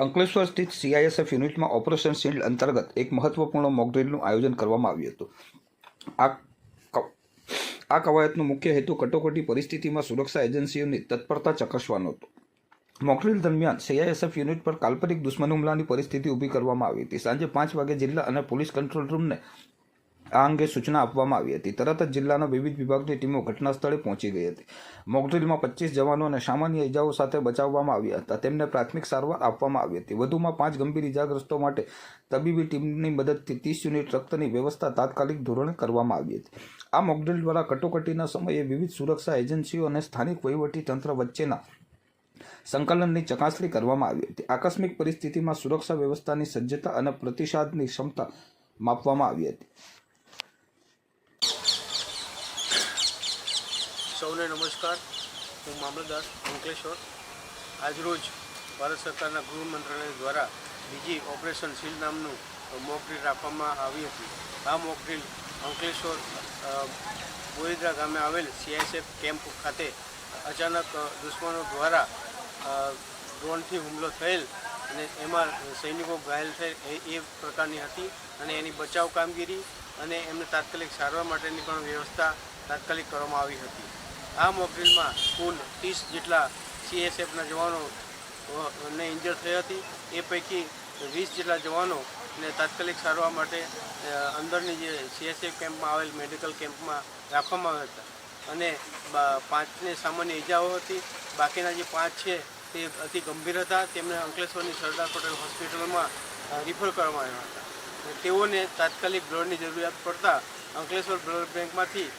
અંકલેશ્વર સ્થિત સીઆઈએસએફ યુનિટમાં operation shield અંતર્ગત એક મહત્વપૂર્ણ મોકડ્રીલનું આયોજન કરવામાં આવ્યું હતું. આ આ કવાયતનો મુખ્ય હેતુ કટોકટી પરિસ્થિતિમાં સુરક્ષા એજન્સીઓની તત્પરતા ચકાસવાનો હતો. મોકડ્રીલ દરમિયાન સીઆઈએસએફ યુનિટ પર કાલ્પનિક દુશ્મન હુમલાની પરિસ્થિતિ ઊભી કરવામાં આવી હતી. સાંજે પાંચ વાગે જિલ્લા અને પોલીસ કંટ્રોલ રૂમને આ અંગે સૂચના આપવામાં આવી હતી. તરત જ જિલ્લાના વિવિધ વિભાગની ટીમો ઘટના સ્થળે પહોંચી ગઈ હતી. મોકડ્રીલમાં પચીસ જવાનોને સામાન્ય ઇજાઓ સાથે બચાવવામાં આવ્યા હતા. તેમને પ્રાથમિક સારવાર આપવામાં આવી હતી. વધુમાં પાંચ ગંભીર ઇજાગ્રસ્તો માટે તબીબી ટીમની મદદથી ત્રીસ યુનિટ રક્તની વ્યવસ્થા તાત્કાલિક ધોરણે કરવામાં આવી હતી. આ મોકડ્રીલ દ્વારા કટોકટીના સમયે વિવિધ સુરક્ષા એજન્સીઓ અને સ્થાનિક તંત્ર વચ્ચેના સંકલનની ચકાસણી કરવામાં આવી હતી. આકસ્મિક પરિસ્થિતિમાં સુરક્ષા વ્યવસ્થાની સજ્જતા અને પ્રતિસાદની ક્ષમતા માપવામાં આવી હતી. સૌને નમસ્કાર. હું મામલતદાર અંકલેશ્વર. આજરોજ ભારત સરકારના ગૃહ મંત્રાલય દ્વારા બીજી ઓપરેશન સીલ નામનું મોક ડ્રીલ રાખવામાં આવી હતી. આ મોક ડ્રીલ અંકલેશ્વર બોરિદ્રા ગામે આવેલ સીએસએફ કેમ્પ ખાતે અચાનક દુશ્મનો દ્વારા ડ્રોનથી હુમલો થયેલ અને એમાં સૈનિકો ઘાયલ થયેલ એ પ્રકારની હતી અને એની બચાવ કામગીરી અને એમને તાત્કાલિક સારવાર માટેની પણ વ્યવસ્થા તાત્કાલિક કરવામાં આવી હતી. આ મોકડ્રીલમાં કુલ ત્રીસ જેટલા સીએસએફના જવાનો ને થઈ હતી. એ પૈકી વીસ જેટલા જવાનોને તાત્કાલિક સારવાર માટે અંદરની જે સીએસએફ કેમ્પમાં આવેલ મેડિકલ કેમ્પમાં રાખવામાં આવ્યા હતા. અને પાંચને સામાન્ય ઇજાઓ હતી. બાકીના જે પાંચ છે તે અતિ ગંભીર હતા. તેમને અંકલેશ્વરની સરદાર પટેલ હોસ્પિટલમાં રિફર કરવામાં આવ્યા હતા. તેઓને તાત્કાલિક બ્લડની જરૂરિયાત પડતા અંકલેશ્વર બ્લડ બેંકમાંથી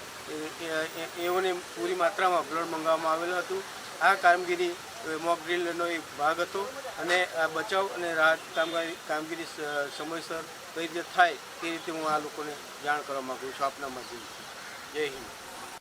એઓને પૂરી માત્રામાં બ્લડ મંગાવવામાં આવેલું હતું. આ કામગીરી મોક ડ્રીલનો એક ભાગ હતો અને આ બચાવ અને રાહત કામગીરી કામગીરી સમયસર કઈ રીતે થાય તે રીતે હું આ લોકોને જાણ કરવા માગું છું. આપના માધ્યમથી. જય હિન્દ.